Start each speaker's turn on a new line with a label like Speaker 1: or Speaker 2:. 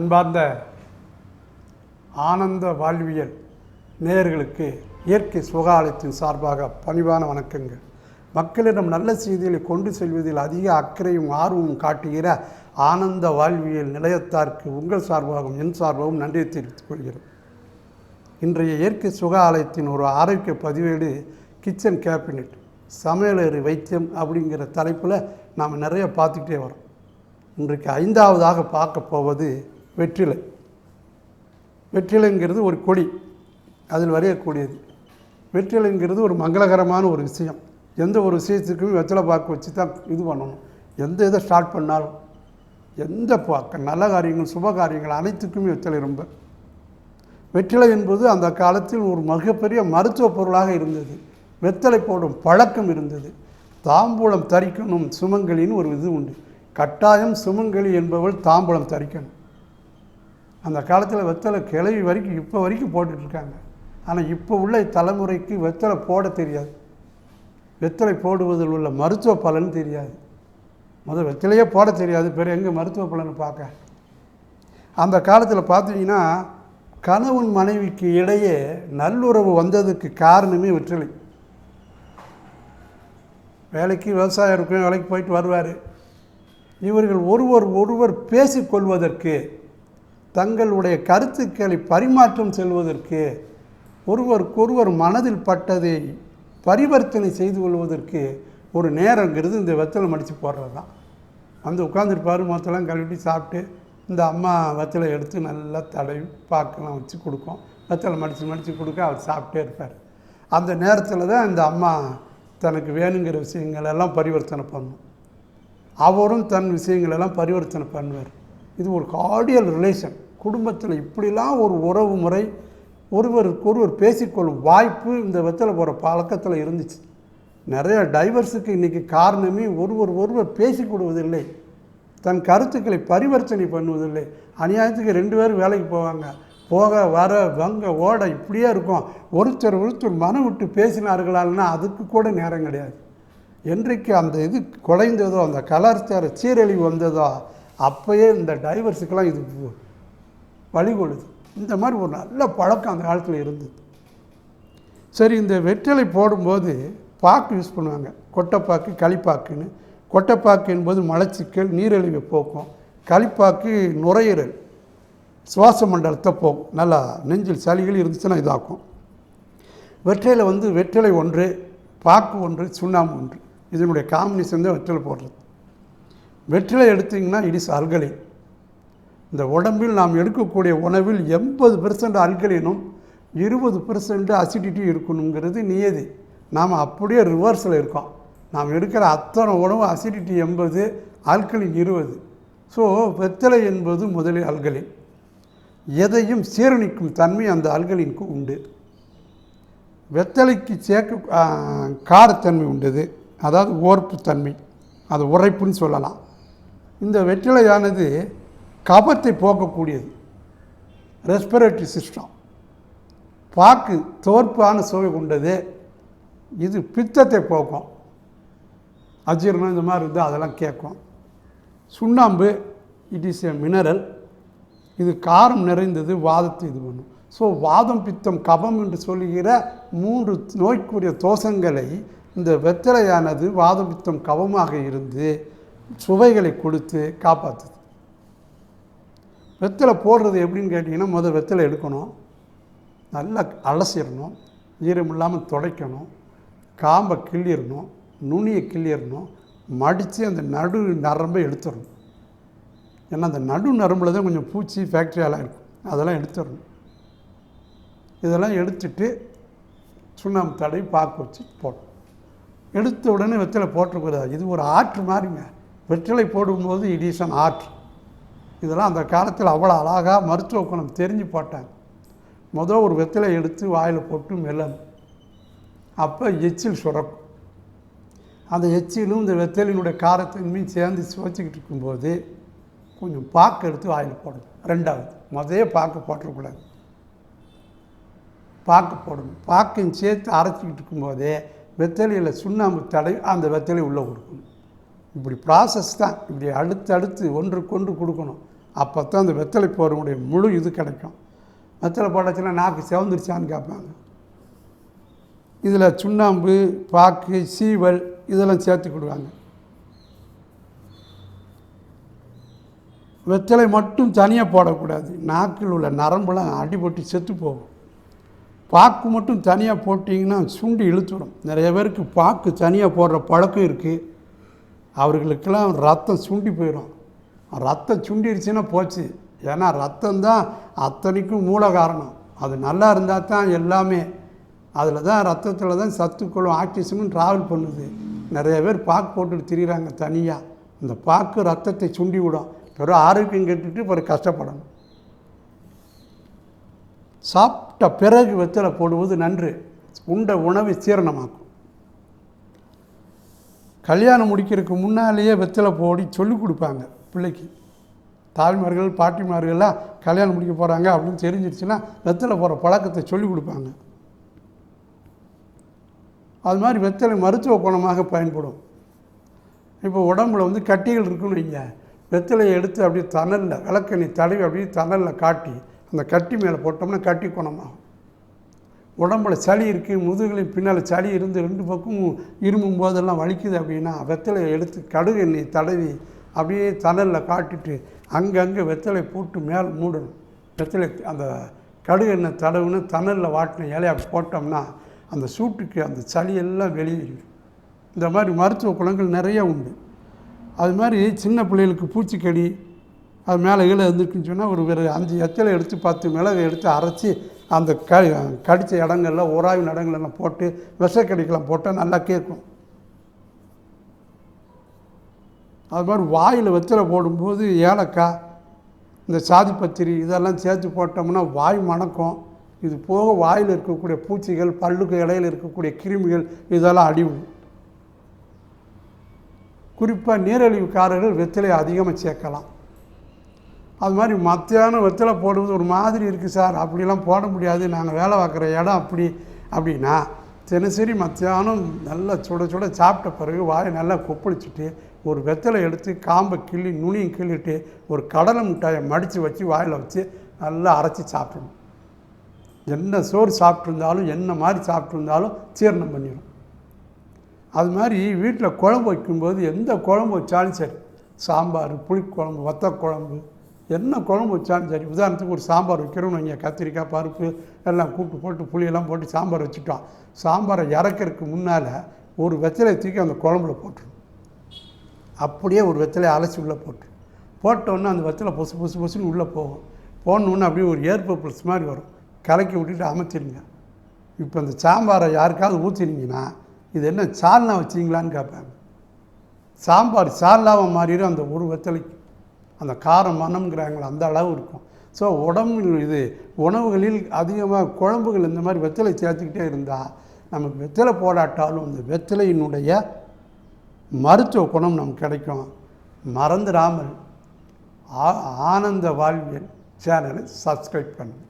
Speaker 1: அன்பார்ந்த ஆனந்த வாழ்வியல் நேயர்களுக்கு இயற்கை சுகாலயத்தின் சார்பாக பணிவான வணக்கங்கள். மக்களிடம் நல்ல செய்திகளை கொண்டு செல்வதில் அதிக அக்கறையும் ஆர்வமும் காட்டுகிற ஆனந்த வாழ்வியல் நிலையத்தாருக்கு உங்கள் சார்பாகவும் என் சார்பாகவும் நன்றியை தெரிவித்துக் கொள்கிறோம். இன்றைய இயற்கை சுகாலயத்தின் ஒரு ஆரோக்கிய பதிவேடு கிச்சன் கேபினெட் சமையலறை வைத்தியம் அப்படிங்கிற தலைப்பில் நாம் நிறைய பார்த்துக்கிட்டே வரோம். இன்றைக்கு ஐந்தாவதாக பார்க்க போவது வெற்றிலை. வெற்றிலைங்கிறது ஒரு கொடி அதில் வரையக்கூடியது. வெற்றிலைங்கிறது ஒரு மங்களகரமான ஒரு விஷயம். எந்த ஒரு விஷயத்துக்குமே வெற்றிலை பாக்கு வச்சு தான் இது பண்ணணும். எந்த இதை ஸ்டார்ட் பண்ணாலும் எந்த பா- நல்ல காரியங்கள் சுப காரியங்கள் அனைத்துக்குமே வெற்றிலை ரொம்ப. வெற்றிலை என்பது அந்த காலத்தில் ஒரு மிகப்பெரிய மருத்துவ பொருளாக இருந்தது. வெத்தலை போடும் பழக்கம் இருந்தது. தாம்பூலம் தரிக்கணும் சுமங்கலின்னு ஒரு இது உண்டு. கட்டாயம் சுமங்கலி என்பவள் தாம்பூலம் தரிக்கணும். அந்த காலத்தில் வெத்தலை கிளவி வரைக்கும் இப்போ வரைக்கும் போட்டுட்ருக்காங்க. ஆனால் இப்போ உள்ள தலைமுறைக்கு வெத்தலை போட தெரியாது. வெத்தலை போடுவதில் உள்ள மருத்துவ பலன் தெரியாது. முதல் வெத்தலையே போட தெரியாது. பிறகு எங்கே மருத்துவ பலனை பார்க்க? அந்த காலத்தில் பார்த்தீங்கன்னா கணவன் மனைவிக்கு இடையே நல்லுறவு வந்ததுக்கு காரணமே வெற்றிலை. வேலைக்கு விவசாயம் இருக்கும் வேலைக்கு போயிட்டு வருவார். இவர்கள் ஒருவர் ஒருவர் பேசிக்கொள்வதற்கு தங்களுடைய கருத்துக்களை பரிமாற்றம் செல்வதற்கு ஒருவருக்கொருவர் மனதில் பட்டதை பரிவர்த்தனை செய்து கொள்வதற்கு ஒரு நேரங்கிறது இந்த வெத்தலை மடித்து போடுறது தான். வந்து உட்காந்துருப்பார் மொத்தலாம் கழுவிட்டு சாப்பிட்டு இந்த அம்மா வெத்தலை எடுத்து நல்லா தடவி பாக்கெல்லாம் வச்சு கொடுக்கும். வெத்தலை மடித்து மடித்து கொடுக்க அவர் சாப்பிட்டே இருப்பார். அந்த நேரத்தில் தான் இந்த அம்மா தனக்கு வேணுங்கிற விஷயங்களெல்லாம் பரிவர்த்தனை பண்ணும். அவரும் தன் விஷயங்களெல்லாம் பரிவர்த்தனை பண்ணுவார். இது ஒரு கார்டியல் ரிலேஷன் குடும்பத்தில் இப்படிலாம் ஒரு உறவு முறை ஒருவருக்கொருவர் பேசிக்கொள்ளும் வாய்ப்பு இந்த வெத்தலை போகிற பழக்கத்தில் இருந்துச்சு. நிறைய டைவர்ஸுக்கு இன்றைக்கி காரணமே ஒருவர் ஒருவர் பேசிக்கொடுவதில்லை தன் கருத்துக்களை பரிவர்த்தனை பண்ணுவதில்லை. அநியாயத்துக்கு ரெண்டு பேரும் வேலைக்கு போவாங்க. போக வர வங்க ஓட இப்படியே இருக்கும். ஒருத்தர் ஒருத்தர் மனம் விட்டு பேசினார்களால்னா அதுக்கு கூட நேரம் கிடையாது. என்றைக்கு அந்த இது குலைந்ததோ அந்த கலாச்சார சீரழிவு வந்ததோ அப்போயே இந்த டைவர்ஸுக்கெல்லாம் இது வழிகொடுது இந்த மாதிரி ஒரு நல்ல பழக்கம் அந்த காலத்தில் இருந்தது. சரி இந்த வெற்றிலை போடும்போது பாக்கு யூஸ் பண்ணுவாங்க. கொட்டைப்பாக்கு களிப்பாக்குன்னு. கொட்டைப்பாக்கு என்பது மலச்சிக்கல் நீரிழிவை போக்கும். களிப்பாக்கு நுரையீரல் சுவாச மண்டலத்தை போகும். நல்லா நெஞ்சில் சளிகள் இருந்துச்சுன்னா இதாக்கும். வெற்றிலை வந்து வெற்றிலை ஒன்று பாக்கு ஒன்று சுண்ணாம்பு ஒன்று. இதனுடைய காம்பினேஷன் தான் வெற்றிலை போடுறது. வெற்றிலை எடுத்தீங்கன்னா இடிஸ் அல்கலின் இந்த உடம்பில் நாம் எடுக்கக்கூடிய உணவில் எண்பது பெர்சன்ட் அல்கலினும் இருபது பெர்சன்ட் அசிடிட்டி இருக்கணுங்கிறது நியதி. நாம் அப்படியே ரிவர்ஸில் இருக்கோம். நாம் எடுக்கிற அத்தனை உணவு அசிடிட்டி எண்பது ஆல்கலின் இருபது. ஸோ வெத்தலை என்பது முதலில் அல்கலின் எதையும் சீரணிக்கும் தன்மை அந்த அல்கலினுக்கு உண்டு. வெத்தலைக்கு சேர்க்க காரத்தன்மை உண்டது. அதாவது ஓர்ப்பு தன்மை அது உரைப்புன்னு சொல்லலாம். இந்த வெற்றிலையானது கபத்தை போக்கக்கூடியது. ரெஸ்பிரேட்டரி சிஸ்டம் பாக்கு தோற்பான சுவை கொண்டது. இது பித்தத்தை போக்கும். அஜீரணம் இந்த மாதிரி இருந்தால் அதெல்லாம் கேட்கும் சுண்ணாம்பு இட் இஸ் எ மினரல் இது காரம் நிறைந்தது வாதத்தை இது பண்ணும். ஸோ வாதம் பித்தம் கபம் என்று சொல்லுகிற மூன்று நோய்க்குரிய தோஷங்களை இந்த வெத்தலையானது வாதம் பித்தம் கபமாக இருந்து சுவைகளை கொடுத்து காப்பாற்றுது வெத்தலை போடுறது எப்படின்னு கேட்டிங்கன்னா முதல் வெத்தலை எடுக்கணும். நல்லா அலசிடணும். ஈரம் இல்லாமல் துடைக்கணும். காம்பை கிள்ளிடணும். நுனியை கிள்ளிடணும். மடித்து அந்த நடு நரம்பை எடுத்துடணும். ஏன்னா அந்த நடு நரம்பில் தான் கொஞ்சம் பூச்சி ஃபேக்ட்ரியாலாம் இருக்கும். அதெல்லாம் எடுத்துடணும். இதெல்லாம் எடுத்துட்டு சுண்ணாம்பு தடவி பாக்கு வச்சு போடணும். எடுத்த உடனே வெத்தலை போட்டக்கூடாது இது ஒரு ஆற்று மாதிரிங்க. வெற்றிலை போடும்போது இட் இஸ் அன் ஆற்று இதெல்லாம் அந்த காலத்தில் அவ்வளோ அழகாக மருத்துவ குணம் தெரிஞ்சு போட்டாங்க. முதல் ஒரு வெத்திலை எடுத்து வாயில் போட்டு மெல்லணும். அப்போ எச்சில் சுரக்கும். அந்த எச்சிலும் இந்த வெத்தலினுடைய காரத்தன்மையும் சேர்ந்து சுவைச்சிக்கிட்டு இருக்கும்போது கொஞ்சம் பாக்கு எடுத்து வாயில் போடணும். ரெண்டாவது முதலே பாக்கு போட்டக்கூடாது பாக்கு போடணும். பாக்கையும் சேர்த்து அரைச்சிக்கிட்டு இருக்கும்போதே வெத்தலையில் சுண்ணாம்பு தடவி அந்த வெத்தலை உள்ளே கொடுக்கணும். இப்படி ப்ராசஸ் தான். இப்படி அடுத்து அடுத்து ஒன்றுக்கொன்று கொடுக்கணும். அப்போ தான் அந்த வெத்தலை போகிறவங்களுடைய முழு இது கிடைக்கும். வெத்தலை போட்டாச்சுன்னா நாக்கு சிவந்துருச்சான்னு கேட்பாங்க. இதில் சுண்ணாம்பு பாக்கு சீவல் இதெல்லாம் சேர்த்துக்கிடுவாங்க வெத்தலை மட்டும் தனியாக போடக்கூடாது. நாக்கில் உள்ள நரம்புலாம் அடிபட்டு செத்து போகும். பாக்கு மட்டும் தனியாக போட்டிங்கன்னா சுண்டி இழுத்துடும். நிறைய பேருக்கு பாக்கு தனியாக போடுற பழக்கம் இருக்குது அவர்களுக்கெல்லாம் ரத்தம் சுண்டி போயிடும். ரத்தம் சுண்டிடுச்சுன்னா போச்சு. ஏன்னா ரத்தம் தான் அத்தனைக்கும் மூல காரணம். அது நல்லா இருந்தால் தான் எல்லாமே. அதில் தான் ரத்தத்தில் தான் சத்துக்களும் ஆக்சிஜனும் ட்ராவல் பண்ணுது. நிறைய பேர் பாக்கு போட்டுட்டு திரிகிறாங்க தனியாக இந்த பாக்கு ரத்தத்தை சுண்டி விடும் பிறகு ஆரோக்கியம் கெட்டுட்டு பிறகு கஷ்டப்படணும். சாப்பிட்ட பிறகு வெத்தலை போடுவது நன்று. உண்ட உணவை சீரணமாக்கும். கல்யாணம் முடிக்கிறதுக்கு முன்னாலேயே வெத்தலை போடி சொல்லிக் கொடுப்பாங்க பிள்ளைக்கு. தாய்மார்கள் பாட்டிமார்கள்லாம் கல்யாணம் முடிக்க போகிறாங்க அப்படின்னு தெரிஞ்சிருச்சுன்னா வெத்தலை போகிற பழக்கத்தை சொல்லிக் கொடுப்பாங்க. அது மாதிரி வெத்தலை மருத்துவ குணமாக பயன்படும். இப்போ உடம்புல வந்து கட்டிகள் இருக்குன்னு வைங்க. வெத்தலையை எடுத்து அப்படியே தணலில் விளக்கணி தடவி அப்படியே தணலில் காட்டி அந்த கட்டி மேலே போட்டோம்னா கட்டி குணமாகும். உடம்புல சளி இருக்குது முதுகுலையும் பின்னால் சளி இருந்து ரெண்டு பக்கமும் இருமும் போதெல்லாம் வலிக்குது அப்படின்னா வெத்தலையை எடுத்து கடுகு எண்ணெய் தடவி அப்படியே தணலில் காட்டிட்டு அங்கங்கே வெத்தலை போட்டு மேலே மூடணும். வெத்தலை அந்த கடுகு எண்ணெய் தடவுன்னு தணலில் வாட்டின இலையை அப்படி போட்டோம்னா அந்த சூட்டுக்கு அந்த சளியெல்லாம் வெளியேறிடும் இந்த மாதிரி மருத்துவ குணங்கள் நிறைய உண்டு. அது மாதிரி சின்ன பிள்ளைகளுக்கு பூச்சிக்கடி அது மேலே கீழே இருந்துருக்குன்னு சொன்னால் ஒரு ஒரு அஞ்சு எத்தலை எடுத்து பத்து மிளகை எடுத்து அரைச்சி அந்த க கடித்த இடங்கள்ல உராய்வு இடங்கள்லாம் போட்டு விஷக்கடிக்கெல்லாம் போட்டால் நல்லா கேட்கும். அது மாதிரி வாயில் வெத்தலை போடும்போது ஏலக்காய் இந்த சாதிப்பத்திரி இதெல்லாம் சேர்த்து போட்டோம்னா வாய் மணக்கும். இது போக வாயில் இருக்கக்கூடிய பூச்சிகள் பல்லுக்கு இடையில் இருக்கக்கூடிய கிருமிகள் இதெல்லாம் அடிவும் குறிப்பாக நீரிழிவுக்காரர்கள் வெத்தலை அதிகமாக சேர்க்கலாம். அது மாதிரி மத்தியானம் வெத்தலை போடுவது ஒரு மாதிரி இருக்குது சார். அப்படிலாம் போட முடியாது. நாங்கள் வேலை பார்க்குற இடம் அப்படி. அப்படின்னா தினசரி மத்தியானம் நல்லா சுட சுட சாப்பிட்ட பிறகு வாயை நல்லா கொப்பளிச்சுட்டு ஒரு வெத்தலை எடுத்து காம்பை கிள்ளி நுனியும் கிள்ளிட்டு ஒரு கடலை மிட்டாயை மடித்து வச்சு வாயில் வச்சு நல்லா அரைச்சி சாப்பிடணும். என்ன சோறு சாப்பிட்ருந்தாலும் என்ன மாதிரி சாப்பிட்ருந்தாலும் ஜீரணம் பண்ணிடும் அது மாதிரி வீட்டில் குழம்பு வைக்கும்போது எந்த குழம்பு வச்சாலும் சரி. சாம்பார் புளிக்குழம்பு வத்த குழம்பு என்ன குழம்பு வச்சாலும் சரி. உதாரணத்துக்கு ஒரு சாம்பார் வைக்கிறோம்னு வைங்க. கத்திரிக்காய் பருப்பு எல்லாம் கூட்டு போட்டு புளியெல்லாம் போட்டு சாம்பார் வச்சுட்டோம். சாம்பாரை இறக்கிறதுக்கு முன்னால் ஒரு வெத்தலை தூக்கி அந்த குழம்புல போட்டுரும். அப்படியே ஒரு வெத்தலையை அலசி உள்ளே போட்டு. போட்டோன்னே அந்த வெத்தலை பொசு பொசு பொசுன்னு உள்ளே போகும். போனோன்னு அப்படியே ஒரு ஏர் பப்பிள்ஸ் மாதிரி வரும். கலக்கி விட்டுட்டு அமைச்சிருங்க இப்போ இந்த சாம்பாரை யாருக்காவது ஊற்றினீங்கன்னா இது என்ன சால்னா வச்சிங்களான்னு கேட்பாங்க சாம்பார் சால்னாவை மாறிடும் அந்த ஒரு வெத்தலைக்கு. அந்த காரம் மனம்ங்கிறாங்களே அந்த அளவு இருக்கும். ஸோ உடம்பு இது உணவுகளில் அதிகமாக குழம்புகள் இந்த மாதிரி வெத்தலை சேர்த்துக்கிட்டே இருந்தால் நமக்கு வெத்தலை போடாட்டாலும் அந்த வெத்தலையினுடைய மருத்துவ குணம் நமக்கு கிடைக்கும். மறந்துடாமல் ஆ- ஆனந்த வாழ்வியல் சேனலை சப்ஸ்கிரைப் பண்ணுங்கள்